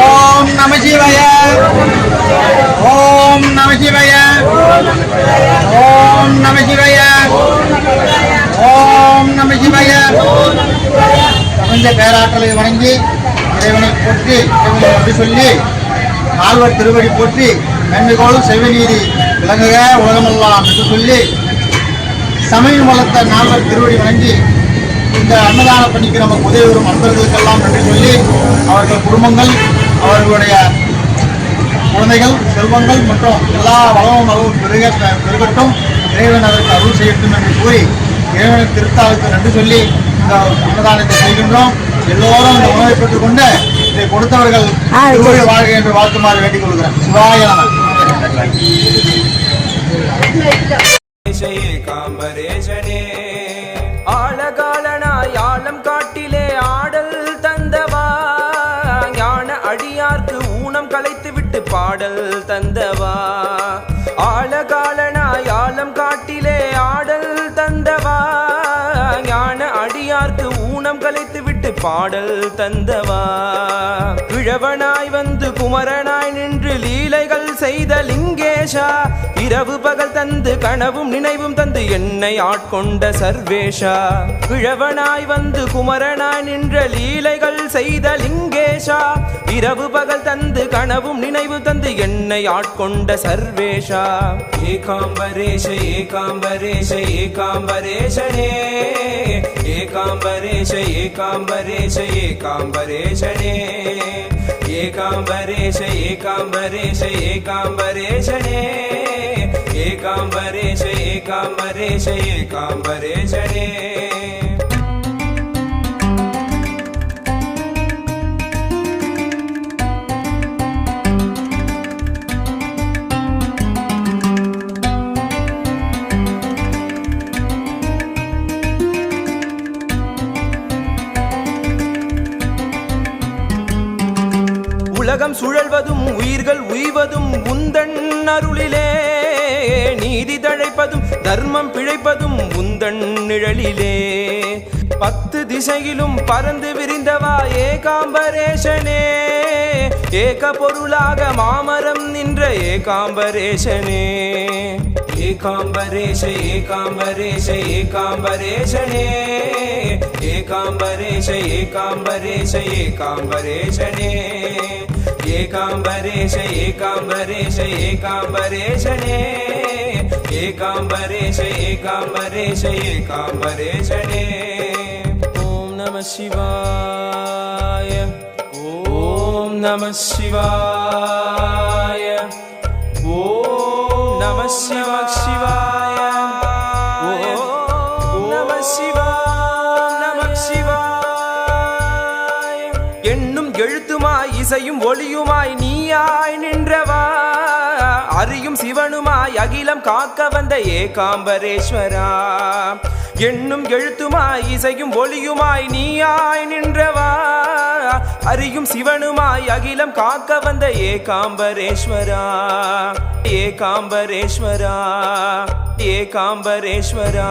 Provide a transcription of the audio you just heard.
ஓம் நமசிவாய. ஓம் நமசிவாய. ஓம் நமசிவாய. ஓம் நமசிவாய. பிரபஞ்ச பேராற்றலை வணங்கி இறைவனை போற்றி இறைவனை அப்படி சொல்லி ஆழ்வர் திருவடி போற்றி நன்மைகோளும் செவநீதி விளங்குக உலகமெல்லாம் என்று சொல்லி சமயம் வளர்த்த நால்வர் திருவடி வணங்கி இந்த அன்னதான பணிக்கு நமக்கு உதவி வரும் அன்பர்களுக்கெல்லாம் நன்றி சொல்லி அவர்கள் குடும்பங்கள் அவர்களுடைய குழந்தைகள் செல்வங்கள் மற்றும் எல்லா வளமும் அளவும் பெருக பெருகட்டும். இறைவன் அதற்கு அருள் செய்யட்டும் என்று கூறி இறைவனின் திருத்தாவுக்கு நன்றி சொல்லி இந்த அன்னதானத்தை செய்கின்றோம். எல்லோரும் இந்த உணவை பெற்றுக்கொண்டு இதை கொடுத்தவர்கள் வாழ்க என்று வாழ்த்துமாறு வேண்டிக் கொள்கிறேன். சிவாய நம. அடியார்க்கு ஊனம் கலைத்து விட்டு பாடல் தந்தவா? ஆழகாலனாய் ஆழம் காட்டிலே ஆடல் தந்தவா? ஞான அடியார்க்கு ஊனம் கலைத்து விட்டு பாடல் தந்தவா? கிழவனாய் வந்து குமரனாய் நின்று லீலைகள் செய்த லிங்கேஷா? இரவு பகல் தந்து கனவும் நினைவும் தந்து என்னை ஆட்கொண்ட சர்வேஷா? கிழவனாய் வந்து குமரனாய் நின்ற லீலைகள் செய்த லிங்கே சர்வேஷா. இரவு பகல் தந்து கனவும் நினைவு தந்து என்னை ஆட்கொண்ட சர்வேஷா. ஏகாம்பரேஷ ஏகாம்பரேஷ ஏகாம்பரேஷனே. ஏகாம்பரேஷ ஏகாம்பரேஷ ஏகாம்பரேஷனே. ஏகாம்பரேஷ ஏகாம்பரேஷ ஏகாம்பரேஷனே. ஏகாம்பரேஷ ஏகாம்பரேஷ ஏகாம்பரேஷனே. உலகம் சுழல்வதும் உயிர்கள் உய்வதும் உந்தன் அருளிலே. நீதி தழைப்பதும் தர்மம் பிழைப்பதும் உந்தன் நிழலிலே. பத்து திசையிலும் பறந்து விரிந்தவா ஏகாம்பரேஷனே. ஏக பொருளாக மாமரம் நின்ற ஏகாம்பரேஷனே. ஏகாம்பரேஷ ஏகாம்பரேஷ ஏகாம்பரேஷனே. ஏகாம்பரேஷ ஏகாம்பரேஷ ஏகாம்பரேஷனே. एकाम्बरेश एकाम्बरेश एकाम्बरेशणे एकाम्बरेश एकाम्बरेश एकाम्बरेशणे ॐ नमः शिवाय ॐ नमः शिवाय ॐ नमः शिवा शिवा எண்ணும் எழுத்துமாய் இசையும் ஒளியுமாய் நீயாய் நின்றவா. அறியும் சிவனுமாய் அகிலம் காக்க வந்த ஏகாம்பரேஸ்வரா. எண்ணும் எழுத்துமாய் இசையும் ஒளியுமாய் நீயாய் நின்றவா. அறியும் சிவனுமாய் அகிலம் காக்க வந்த ஏகாம்பரேஸ்வரா. ஏகாம்பரேஸ்வரா. ஏகாம்பரேஸ்வரா.